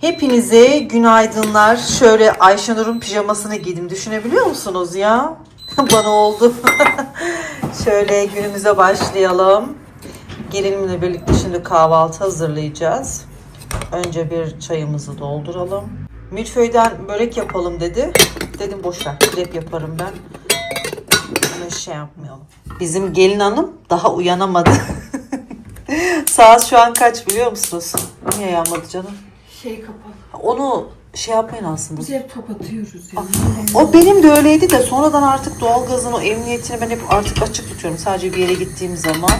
Hepinize günaydınlar. Şöyle Ayşenur'un pijamasını giydim. Düşünebiliyor musunuz ya? Bana oldu. Şöyle günümüze başlayalım. Gelinimle birlikte şimdi kahvaltı hazırlayacağız. Önce bir çayımızı dolduralım. Milföy'den börek yapalım dedi. Dedim boş ver. Krep yaparım ben. Öyle şey yapmayalım. Bizim gelin hanım daha uyanamadı. Saat şu an kaç biliyor musunuz? Niye yanmadı canım? Şey kapalı. Onu şey yapmayın aslında. Biz hep kapatıyoruz ya. O benim de öyleydi de sonradan artık doğalgazın o emniyetini ben hep artık açık tutuyorum. Sadece bir yere gittiğim zaman.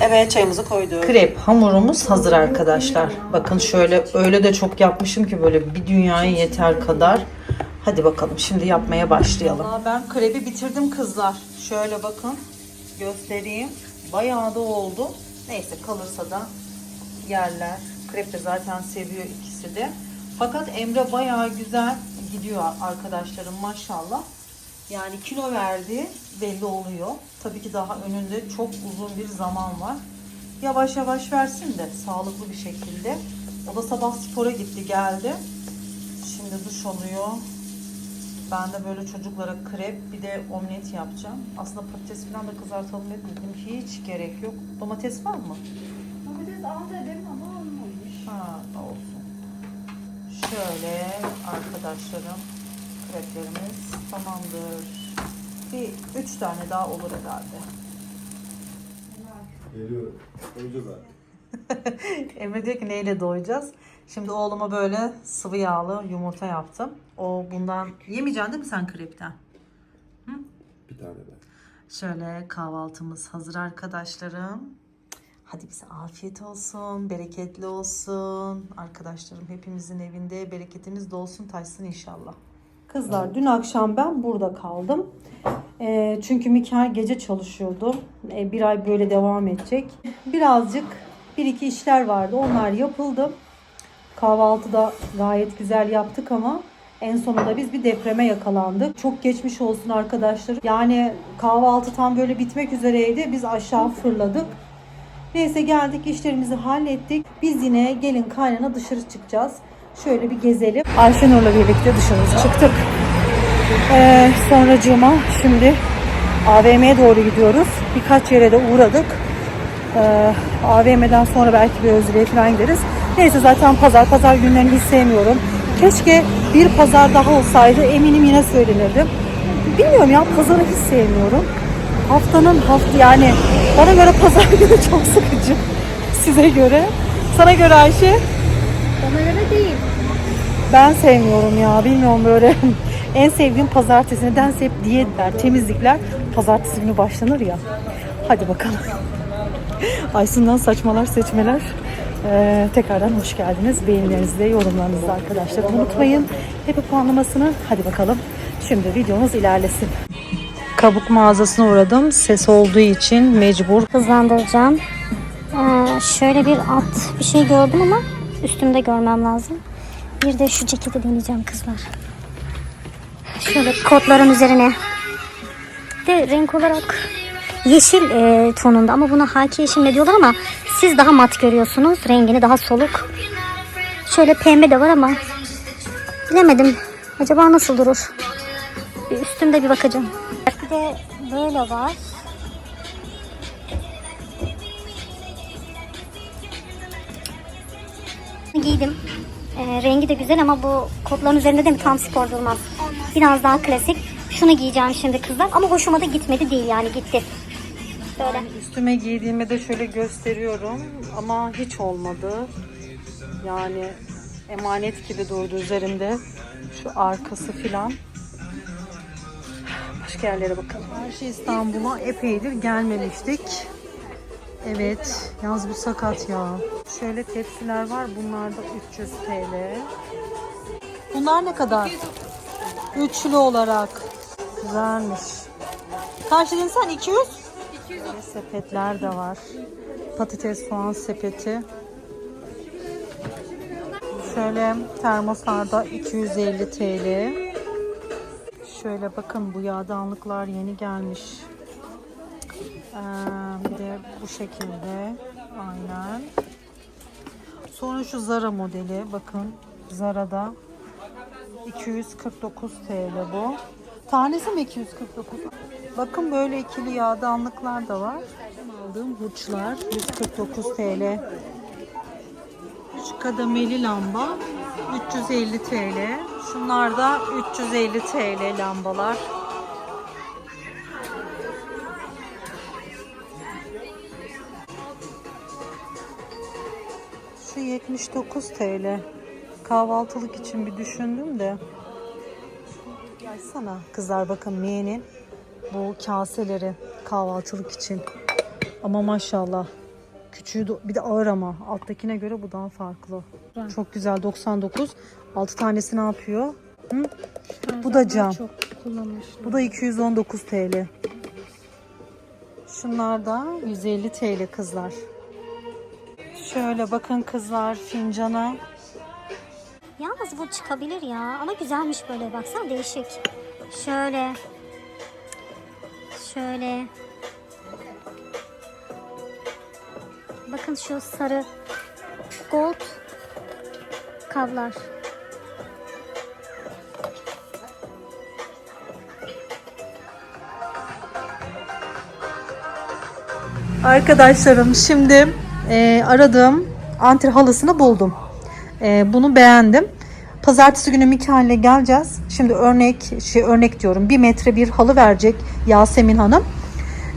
Evet çayımızı koyduk. Krep hamurumuz hazır arkadaşlar. Bakın şöyle öyle de çok yapmışım ki böyle bir dünyaya yeter kadar. Hadi bakalım şimdi yapmaya başlayalım. Vallahi ben krepi bitirdim kızlar. Şöyle bakın göstereyim. Bayağı da oldu. Neyse kalırsa da yerler. Krep de zaten seviyor ikisi de. Fakat Emre bayağı güzel gidiyor arkadaşlarım maşallah. Yani kilo verdi belli oluyor. Tabii ki daha önünde çok uzun bir zaman var. Yavaş yavaş versin de sağlıklı bir şekilde. O da sabah spora gitti geldi. Şimdi duş alıyor. Ben de böyle çocuklara krep bir de omlet yapacağım. Aslında patates falan da kızartalım dedim. Hiç gerek yok. Domates var mı? Domates al dedim ama olmamış. Ha, olsun. Şöyle arkadaşlarım kreplerimiz tamamdır. Bir üç tane daha olur herhalde. Geliyorum. Önce ben. Emre diyor ki neyle doyacağız? Şimdi oğluma böyle sıvı yağlı yumurta yaptım. O bundan yemeyeceksin değil mi sen krepten? Bir tane ben. Şöyle kahvaltımız hazır arkadaşlarım. Hadi bize afiyet olsun, bereketli olsun. Arkadaşlarım hepimizin evinde bereketimiz dolsun taşsın inşallah. Kızlar dün akşam ben burada kaldım. Ee, çünkü Mikael gece çalışıyordu. Ee, bir ay böyle devam edecek. Birazcık bir iki işler vardı. Onlar yapıldı. Kahvaltıda gayet güzel yaptık ama en sonunda biz bir depreme yakalandık. Çok geçmiş olsun arkadaşlar. Yani kahvaltı tam böyle bitmek üzereydi. Biz aşağı fırladık. Neyse geldik işlerimizi hallettik. Biz yine gelin kaynana dışarı çıkacağız. Şöyle bir gezelim. Ayşenur'la birlikte dışarı çıktık. Ee, sonracığıma şimdi AVM'ye doğru gidiyoruz. Birkaç yere de uğradık. Ee, AVM'den sonra belki bir Özür'e falan gideriz. Neyse zaten pazar, pazar günlerini hiç sevmiyorum. Keşke bir pazar daha olsaydı eminim yine söylenirdim. Bilmiyorum ya pazarı hiç sevmiyorum. Haftanın hafta yani bana göre pazar günü çok sıkıcı. Size göre. Sana göre Ayşe? Bana göre değil. Ben sevmiyorum ya. Bilmiyorum böyle. en sevdiğim pazartesi. Nedense hep diyetler, temizlikler pazartesi günü başlanır ya. Hadi bakalım. Aysun'dan saçmalar seçmeler. Ee, tekrardan hoş geldiniz. Beğenilerinizi yorumlarınızı da arkadaşlar unutmayın. Hepi puanlamasını. Hadi bakalım. Şimdi videomuz ilerlesin. Kabuk mağazasına uğradım. Ses olduğu için mecbur hızlandıracağım. Ee, şöyle bir alt bir şey gördüm ama üstümde görmem lazım. Bir de şu ceketi deneyeceğim kızlar. Şöyle kotların üzerine. De renk olarak yeşil e, tonunda ama buna haki yeşil ne diyorlar ama siz daha mat görüyorsunuz. Rengini daha soluk. Şöyle pembe de var ama bilemedim. Acaba nasıl durur? Üstümde bir bakacağım. Böyle var. Giydim. Ee, rengi de güzel ama bu kotların üzerinde de mi tam spor durmaz. Biraz daha klasik. Şunu giyeceğim şimdi kızlar ama hoşuma da gitmedi değil yani gitti. Böyle. Üstüme giydiğimi de şöyle gösteriyorum ama hiç olmadı. Yani emanet gibi durdu üzerimde. Şu arkası filan. Başka yerlere bakalım. Her şey İstanbul'a epeydir gelmemiştik. Evet. Yalnız bu sakat ya. Şöyle tepsiler var. Bunlar da 300 TL. Bunlar ne kadar? Üçlü olarak. Güzelmiş. Kaç dedin sen? 200? Böyle sepetler de var. Patates soğan sepeti. Şöyle termoslarda 250 TL. Şöyle bakın bu yağdanlıklar yeni gelmiş. Ee, bir de bu şekilde. Aynen. Sonra şu Zara modeli bakın Zara'da. 249 TL bu. Tanesi mi 249? Bakın böyle ikili yağdanlıklar da var. Aldığım hurçlar 149 TL. Şu kademeli lamba 350 TL. Şunlar da 350 TL lambalar. Şu 79 TL. Kahvaltılık için bir düşündüm de. Yazsana kızlar bakın Miye'nin bu kaseleri kahvaltılık için. Ama maşallah. Küçüğü de- bir de ağır ama alttakine göre bu daha farklı. Çok güzel 99. 6 tanesi ne yapıyor? Hı? Bu da cam. Bu da 219 TL. Şunlar da 150 TL kızlar. Şöyle bakın kızlar fincana. Yalnız bu çıkabilir ya. Ama güzelmiş böyle baksana değişik. Şöyle. Şöyle. Bakın şu sarı gold kablar. Arkadaşlarım şimdi e, aradığım antre halısını buldum. E, bunu beğendim. Pazartesi günü Mikail'le geleceğiz. Şimdi örnek şey örnek diyorum. Bir metre bir halı verecek Yasemin Hanım.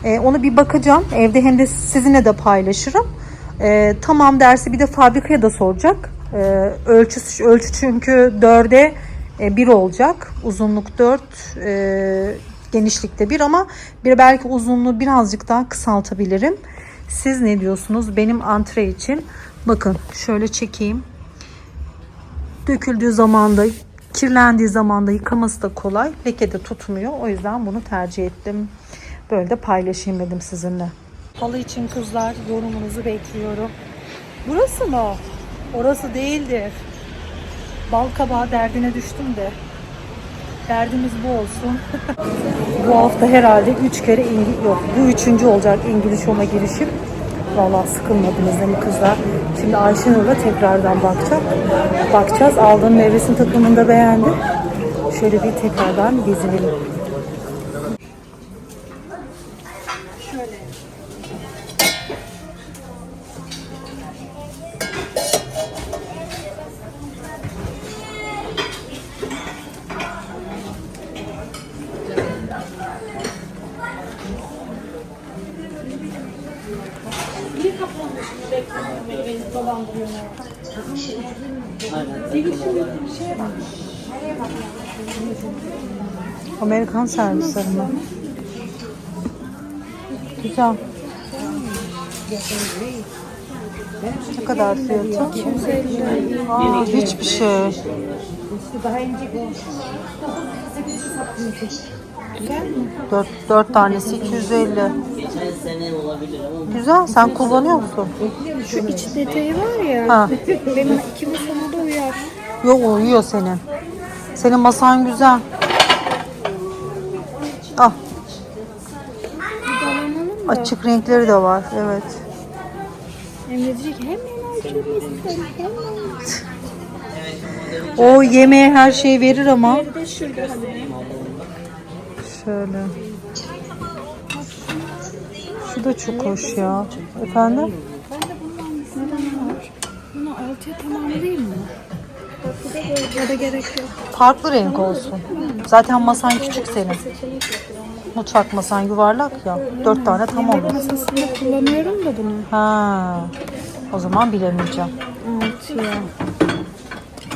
E, onu bir bakacağım. Evde hem de sizinle de paylaşırım. E, tamam dersi bir de fabrikaya da soracak. E, ölçü ölçü çünkü dörde e, bir olacak. Uzunluk 4, e, genişlikte bir ama bir belki uzunluğu birazcık daha kısaltabilirim. Siz ne diyorsunuz benim antre için? Bakın şöyle çekeyim. Döküldüğü zamanda, kirlendiği zamanda yıkaması da kolay. Leke de tutmuyor. O yüzden bunu tercih ettim. Böyle de paylaşayım dedim sizinle. Halı için kızlar yorumunuzu bekliyorum. Burası mı? Orası değildir. Bal kabağı derdine düştüm de. Derdimiz bu olsun. bu hafta herhalde 3 kere İngiliz yok. Bu üçüncü olacak İngiliz Home'a girişim. Vallahi sıkılmadınız değil mi kızlar? Şimdi Ayşenur'la tekrardan bakacak. Bakacağız. Aldığım meyvesinin takımını da beğendim. Şöyle bir tekrardan gezinelim. Amerikan servisleri mi? Güzel. Ne kadar fiyatı? Aa, hiçbir şey. Dört, dört tanesi 250. Güzel. Sen kullanıyor musun? Şu iç detayı var ya. Ha. Benim iki masama da uyar. Yok uyuyor senin. Senin masan güzel. Ah. Dolanalım da. Açık renkleri de var. Evet. Emre diyecek hemen. O yemeğe her şeyi verir ama. Bir de şurada hani. Şöyle. Da çok hoş ya. Efendim? Ben de bunun hangisinden var? Bunu altıya tamamlayayım mı? Ya da gerek yok. Farklı renk olsun. Zaten masan küçük senin. Mutfak masan yuvarlak ya. Dört tane tam olur. Masasında kullanıyorum da bunu. Ha. O zaman bilemeyeceğim. Altıya.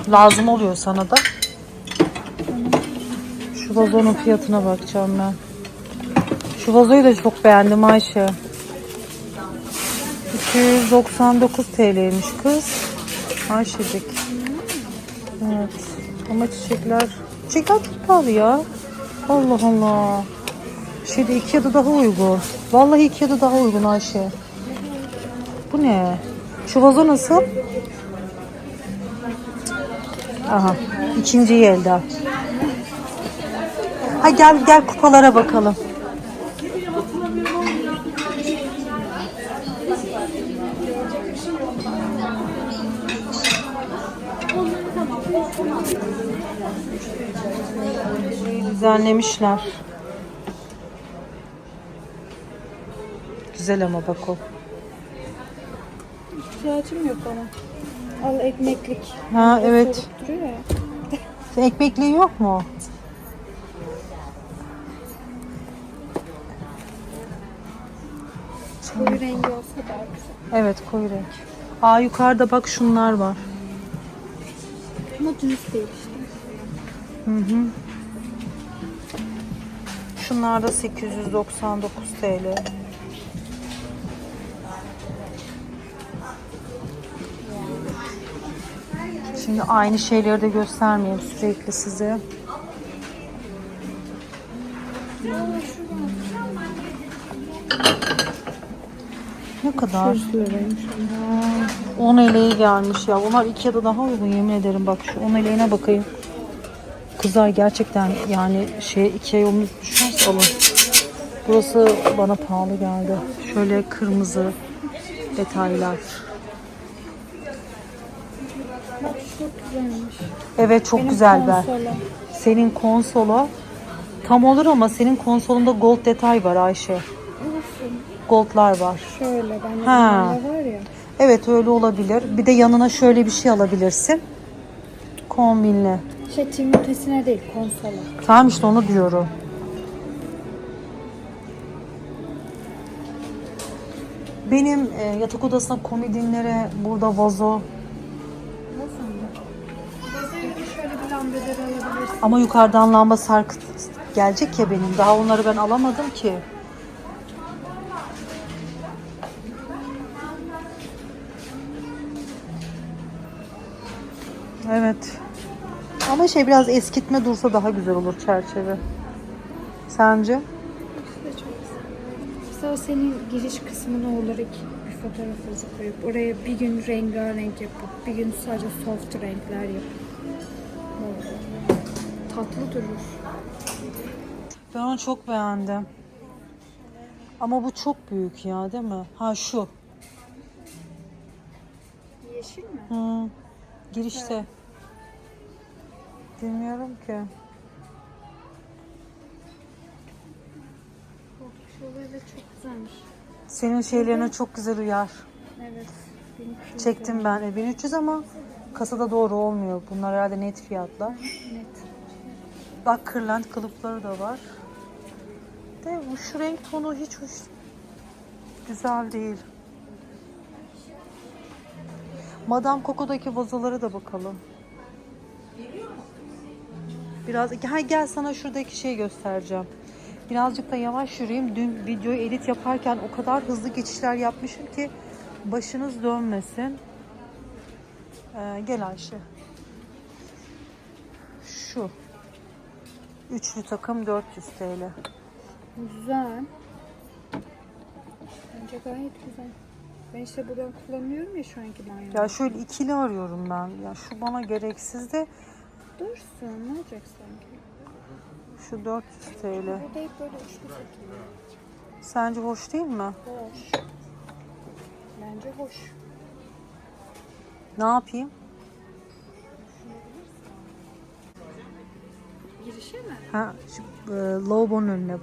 Lazım oluyor sana da. Şu vazonun fiyatına bakacağım ben. Şu vazoyu da çok beğendim Ayşe. 299 TL'ymiş kız. Ayşecik. Evet. Ama çiçekler... Çiçekler çok pahalı ya. Allah Allah. Şeyde Ikea'da daha uygun. Vallahi Ikea'da daha uygun Ayşe. Bu ne? Şu vazo nasıl? Aha. ikinci elde. Ha gel gel kupalara bakalım. Düzenlemişler. Güzel ama bak o. İhtiyacım yok ama. Al ekmeklik. Ha evet. Sorup duruyor ya. Sen ekmekliği yok mu? Koyu rengi olsa daha güzel. Evet koyu renk. Aa yukarıda bak şunlar var. Ama düz değil işte. Şunlar da 899 TL. Şimdi aynı şeyleri de göstermeyeyim sürekli size. Ne kadar? 100 liraymış. 10 eleği gelmiş ya. Bunlar Ikea'da daha uygun yemin ederim. Bak şu 10 eleğine bakayım. Kızlar gerçekten yani şey Ikea yolunu düşerse alın. Burası bana pahalı geldi. Şöyle kırmızı detaylar. Çok güzelmiş. Evet çok Benim güzel konsola. Senin konsolo tam olur ama senin konsolunda gold detay var Ayşe. Goldlar var. Şöyle Ha. bunlar var ya. Evet öyle olabilir. Bir de yanına şöyle bir şey alabilirsin. Kombinli. Şey Timotesine değil konsola. Tamam işte onu diyorum. Benim e, yatak odasına komodinlere burada vazo Şöyle bir lambeleri alabilirsin. ama yukarıdan lamba sarkıt gelecek ya benim. Daha onları ben alamadım ki. Evet. Ama şey biraz eskitme dursa daha güzel olur çerçeve. Sence? Senin giriş kısmına olarak bir fotoğrafınızı koyup oraya bir gün rengarenk yapıp bir gün sadece soft renkler yapıp böyle tatlı durur. Ben onu çok beğendim. Ama bu çok büyük ya değil mi? Ha şu. Yeşil mi? Hı. Girişte. Bilmiyorum ki. Çok güzelmiş. Senin şeylerine çok güzel uyar. Evet. 1300 Çektim ben. E, 1300 ama kasada doğru olmuyor. Bunlar herhalde net fiyatlar. Net. Bak kırlent kılıfları da var. De bu şu renk tonu hiç hoş. Güzel değil. Madame Coco'daki vazolara da bakalım. Biraz ha, gel sana şuradaki şeyi göstereceğim. Birazcık da yavaş yürüyeyim. Dün videoyu edit yaparken o kadar hızlı geçişler yapmışım ki başınız dönmesin. Ee, gel Ayşe. Şu. Üçlü takım 400 TL. Güzel. Bence gayet güzel. Ben işte buradan kullanıyorum ya şu anki banyoda. Ya şöyle ikili arıyorum ben. Ya şu bana gereksiz de Dursun ne olacak sanki? Şu 400 TL. Burada hep böyle üçlü satılıyor. Sence hoş değil mi? Hoş. Bence hoş. Ne yapayım? Girişe mi? Ha, şu, e, lavabonun önüne.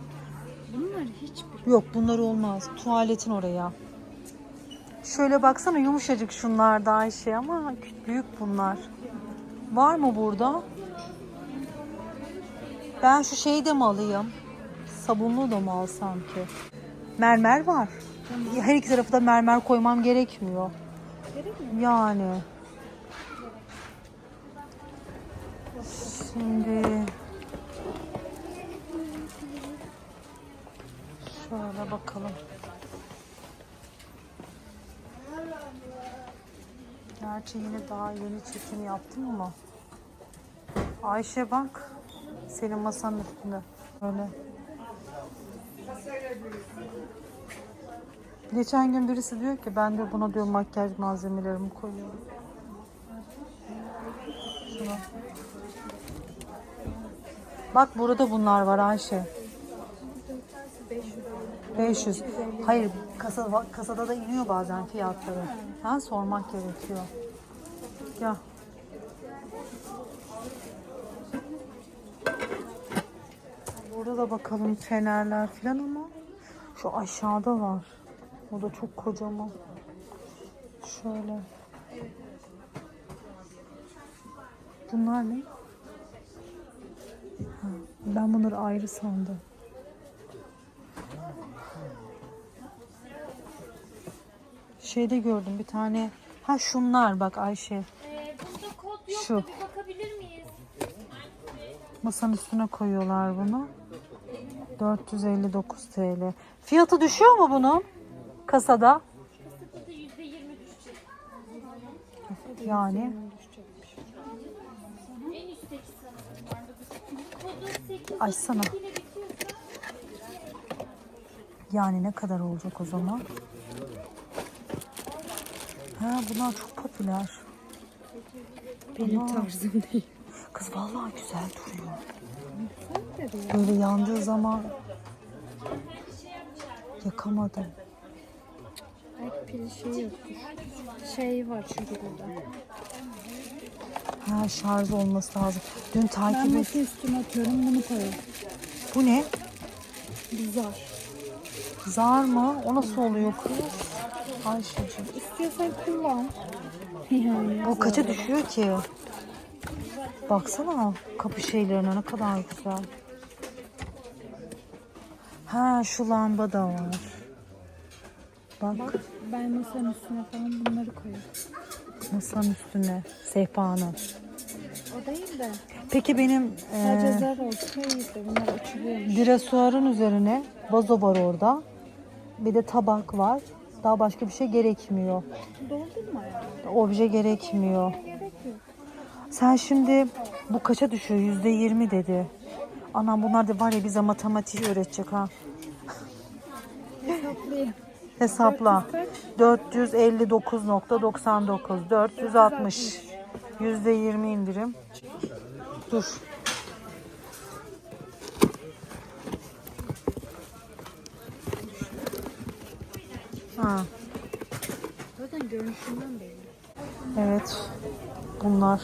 Bunlar hiçbir. Yok bunlar olmaz. Tuvaletin oraya. Şöyle baksana yumuşacık şunlar da Ayşe ama büyük bunlar. Var mı burada? Ben şu şeyi de mi alayım? Sabunlu da mı alsam ki? Mermer var. Her iki tarafı da mermer koymam gerekmiyor. Gerek mi? Yani. Şimdi şöyle bakalım. Gerçi yine daha yeni çekim yaptım ama. Ayşe bak. Senin masanın üstünde. Böyle. Geçen gün birisi diyor ki ben de buna diyor makyaj malzemelerimi koyuyorum. Şuna. Bak burada bunlar var Ayşe. 500. Hayır kasa, kasada da iniyor bazen fiyatları. Ha, sormak gerekiyor. Ya. Şurada da bakalım fenerler falan ama şu aşağıda var. O da çok kocaman. Şöyle. Bunlar ne? Ha, ben bunları ayrı sandım. Şeyde gördüm bir tane. Ha şunlar bak Ayşe. burada kod Şu. Bir bakabilir miyiz? Masanın üstüne koyuyorlar bunu. 459 TL. Fiyatı düşüyor mu bunun? Kasada. Yani En üstteki sanırım. Kodu 8 açsana. ile bitiyorsa Yani ne kadar olacak o zaman? Ha bunlar çok popüler. Benim tarzım değil. Kız vallahi güzel duruyor. Böyle yandığı zaman yakamadım. Belki pil şey yoktur. Şey var çünkü burada. Ha şarj olması lazım. Dün Ben takip et. masa üstüne atıyorum bunu koyuyorum. Bu ne? Bizar. Zar mı? O nasıl oluyor kız? Ayşe'cim. İstiyorsan kullan. Yani. Bu kaça düşüyor ki? Baksana kapı şeylerine ne kadar güzel. Ha şu lamba da var. Bak Ben masanın üstüne falan bunları koyuyorum. masanın üstüne sehpanın. O değil de Peki benim sadece e, zar olsa iyiydi. Bunlar açılıyor. dresuarın üzerine vazo var orada. Bir de tabak var. Daha başka bir şey gerekmiyor. Doldurma ya. Obje gerekmiyor. Gerek yok. Sen şimdi bu kaça düşüyor? Yüzde yirmi dedi. Anam bunlar da var ya bize matematik öğretecek ha. Hesapla. 459.99 460 yüzde yirmi indirim. Dur. Ha, Zaten görünüşünden belli. evet. Bunlar.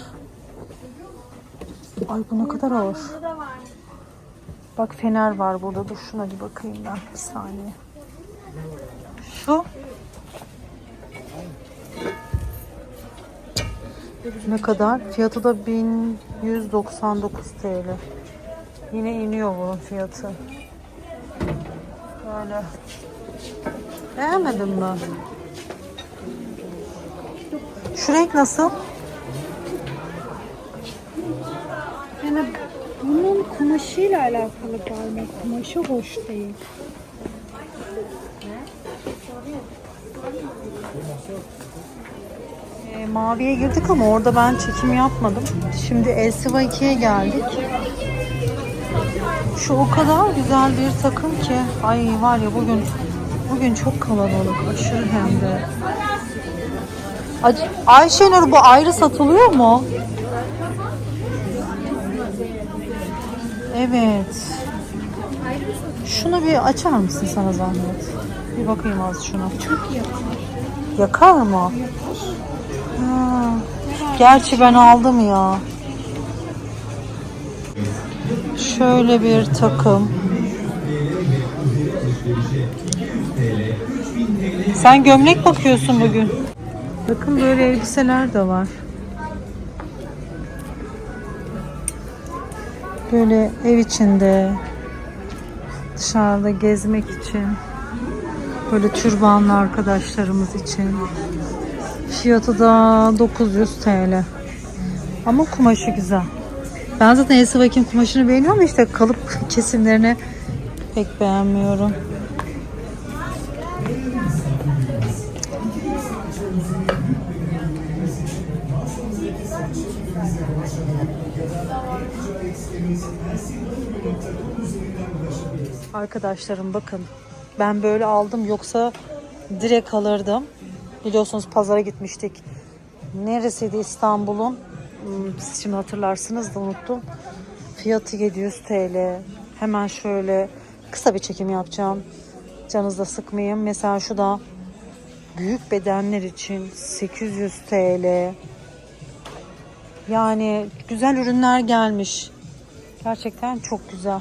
Ay bu ne kadar ağır. Bak fener var burada. Dur şuna bir bakayım ben. Bir saniye. Şu. Ne kadar? Fiyatı da 1199 TL. Yine iniyor bunun fiyatı. Böyle. Beğenmedin mi? Şu renk nasıl? Yani bunun kumaşıyla alakalı galiba. Kumaşı hoş değil. E, maviye girdik ama orada ben çekim yapmadım. Şimdi Elsiva 2'ye geldik. Şu o kadar güzel bir takım ki. Ay var ya bugün bugün çok kalabalık. Aşırı hem de. Ac- Ayşenur bu ayrı satılıyor mu? Evet. Şunu bir açar mısın sana zahmet? Bir bakayım az şuna. Çok yakın. Yakar mı? Ha. Gerçi ben aldım ya. Şöyle bir takım. Sen gömlek bakıyorsun bugün. Bakın böyle elbiseler de var. Böyle ev içinde dışarıda gezmek için böyle türbanlı arkadaşlarımız için. Fiyatı da 900 TL. Ama kumaşı güzel. Ben zaten Bakayım kumaşını beğeniyorum işte kalıp kesimlerini pek beğenmiyorum. Arkadaşlarım bakın ben böyle aldım yoksa direkt alırdım. Biliyorsunuz pazara gitmiştik. Neresiydi İstanbul'un? Hmm, Siz şimdi hatırlarsınız da unuttum. Fiyatı 700 TL. Hemen şöyle kısa bir çekim yapacağım. Canınızı da sıkmayayım. Mesela şu da büyük bedenler için 800 TL. Yani güzel ürünler gelmiş. Gerçekten çok güzel.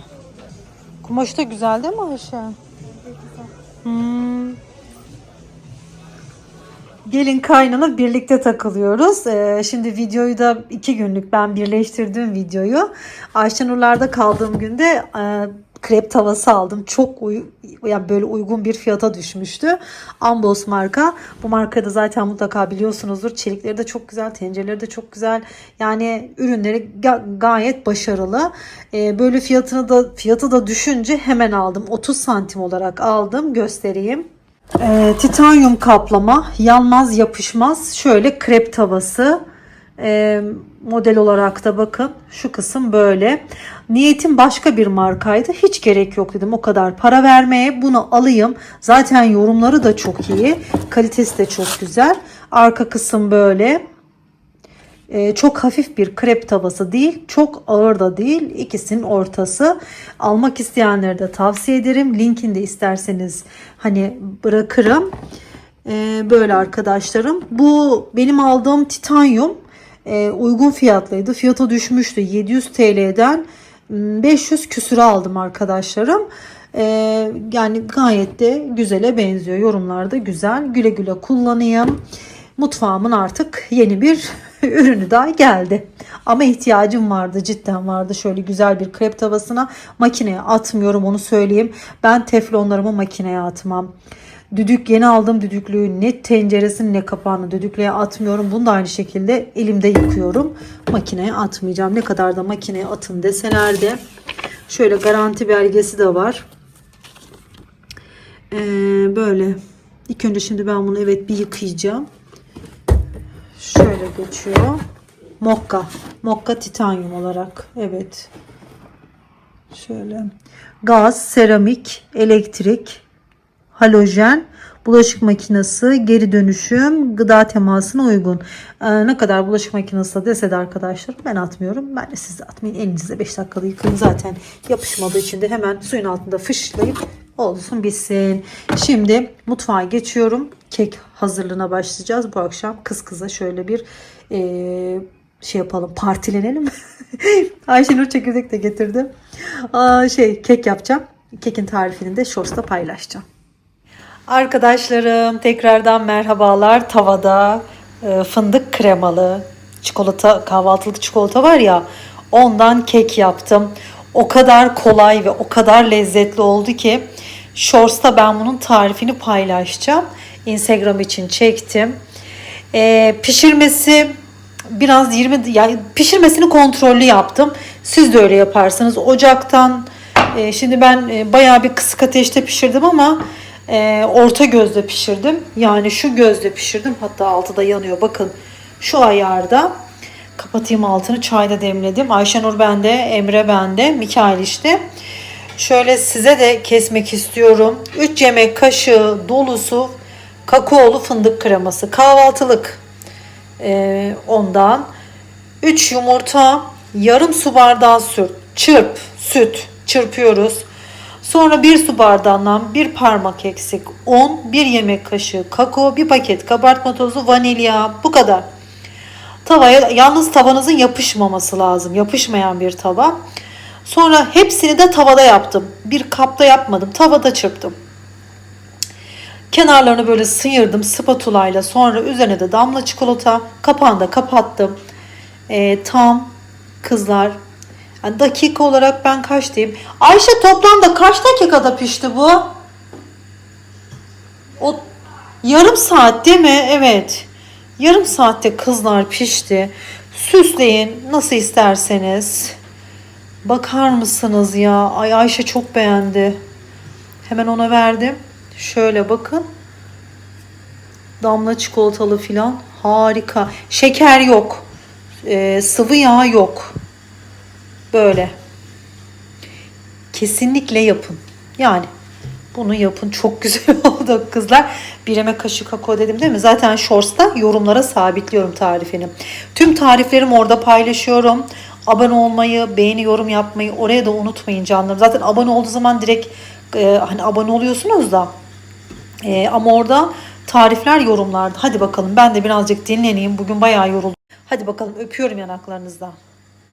Kumaşı da güzel değil mi Ayşe? Hmm. Gelin kaynana birlikte takılıyoruz. Ee, şimdi videoyu da iki günlük ben birleştirdim videoyu. Ayşenurlar'da kaldığım günde e, krep tavası aldım. Çok uy yani böyle uygun bir fiyata düşmüştü. Ambos marka. Bu markayı da zaten mutlaka biliyorsunuzdur. Çelikleri de çok güzel, tencereleri de çok güzel. Yani ürünleri ga- gayet başarılı. Ee, böyle fiyatını da fiyatı da düşünce hemen aldım. 30 santim olarak aldım. Göstereyim. Ee, titanyum kaplama, yanmaz yapışmaz. Şöyle krep tavası. Ee, model olarak da bakın şu kısım böyle. Niyetim başka bir markaydı. Hiç gerek yok dedim o kadar para vermeye. Bunu alayım. Zaten yorumları da çok iyi. Kalitesi de çok güzel. Arka kısım böyle. Ee, çok hafif bir krep tavası değil, çok ağır da değil. İkisinin ortası. Almak isteyenlere de tavsiye ederim. Linkini de isterseniz hani bırakırım. Ee, böyle arkadaşlarım. Bu benim aldığım titanyum Ee, uygun fiyatlıydı. Fiyata düşmüştü 700 TL'den 500 küsüre aldım arkadaşlarım. Ee, yani gayet de güzele benziyor. Yorumlarda güzel. Güle güle kullanayım. Mutfağımın artık yeni bir ürünü daha geldi. Ama ihtiyacım vardı cidden vardı. Şöyle güzel bir krep tavasına makineye atmıyorum onu söyleyeyim. Ben teflonlarımı makineye atmam. Düdük yeni aldım düdüklüğü ne tenceresini ne kapağını düdüklüğe atmıyorum. Bunu da aynı şekilde elimde yıkıyorum. Makineye atmayacağım. Ne kadar da makineye atın deseler de. Şöyle garanti belgesi de var. Ee, böyle. İlk önce şimdi ben bunu evet bir yıkayacağım. Şöyle geçiyor. Mokka. Mokka titanyum olarak. Evet. Şöyle. Gaz, seramik, elektrik, halojen, bulaşık makinesi, geri dönüşüm, gıda temasına uygun. Ee, ne kadar bulaşık makinesi dese de arkadaşlar ben atmıyorum. Ben de siz de atmayın. Elinizde 5 dakikada yıkayın. Zaten yapışmadığı için de hemen suyun altında fışlayıp olsun bitsin. Şimdi mutfağa geçiyorum. Kek hazırlığına başlayacağız. Bu akşam kız kıza şöyle bir eee, şey yapalım partilenelim. Ayşenur çekirdek de getirdi. Aa, şey kek yapacağım. Kekin tarifini de Shorts'ta paylaşacağım. Arkadaşlarım tekrardan merhabalar. Tavada e, fındık kremalı çikolata kahvaltılık çikolata var ya ondan kek yaptım. O kadar kolay ve o kadar lezzetli oldu ki Shorts'ta ben bunun tarifini paylaşacağım. Instagram için çektim. E, pişirmesi biraz 20 yani pişirmesini kontrollü yaptım. Siz de öyle yaparsınız. Ocaktan e, şimdi ben e, bayağı bir kısık ateşte pişirdim ama e, orta gözde pişirdim. Yani şu gözde pişirdim. Hatta altı da yanıyor. Bakın şu ayarda. Kapatayım altını. Çayda demledim. Ayşenur bende, Emre bende, Mikail işte. Şöyle size de kesmek istiyorum. 3 yemek kaşığı dolusu kakaolu fındık kreması. Kahvaltılık e, ondan. 3 yumurta, yarım su bardağı süt, çırp, süt çırpıyoruz. Sonra bir su bardağından bir parmak eksik un, bir yemek kaşığı kakao, bir paket kabartma tozu, vanilya bu kadar. Tavaya yalnız tavanızın yapışmaması lazım. Yapışmayan bir tava. Sonra hepsini de tavada yaptım. Bir kapta yapmadım. Tavada çırptım. Kenarlarını böyle sıyırdım spatula ile. Sonra üzerine de damla çikolata. Kapağını da kapattım. Ee, tam kızlar. Yani dakika olarak ben kaç diyeyim? Ayşe toplamda kaç dakikada pişti bu? O yarım saat değil mi? Evet. Yarım saatte kızlar pişti. Süsleyin nasıl isterseniz. Bakar mısınız ya? Ay Ayşe çok beğendi. Hemen ona verdim. Şöyle bakın. Damla çikolatalı filan. Harika. Şeker yok. Ee, sıvı yağ yok. Böyle. Kesinlikle yapın. Yani bunu yapın. Çok güzel oldu kızlar. Bir yemek kaşığı kakao dedim değil mi? Zaten Shorts'ta yorumlara sabitliyorum tarifini. Tüm tariflerim orada paylaşıyorum. Abone olmayı, beğeni, yorum yapmayı oraya da unutmayın canlarım. Zaten abone olduğu zaman direkt e, hani abone oluyorsunuz da e, ama orada tarifler yorumlarda. Hadi bakalım ben de birazcık dinleneyim. Bugün bayağı yoruldum. Hadi bakalım öpüyorum yanaklarınızdan.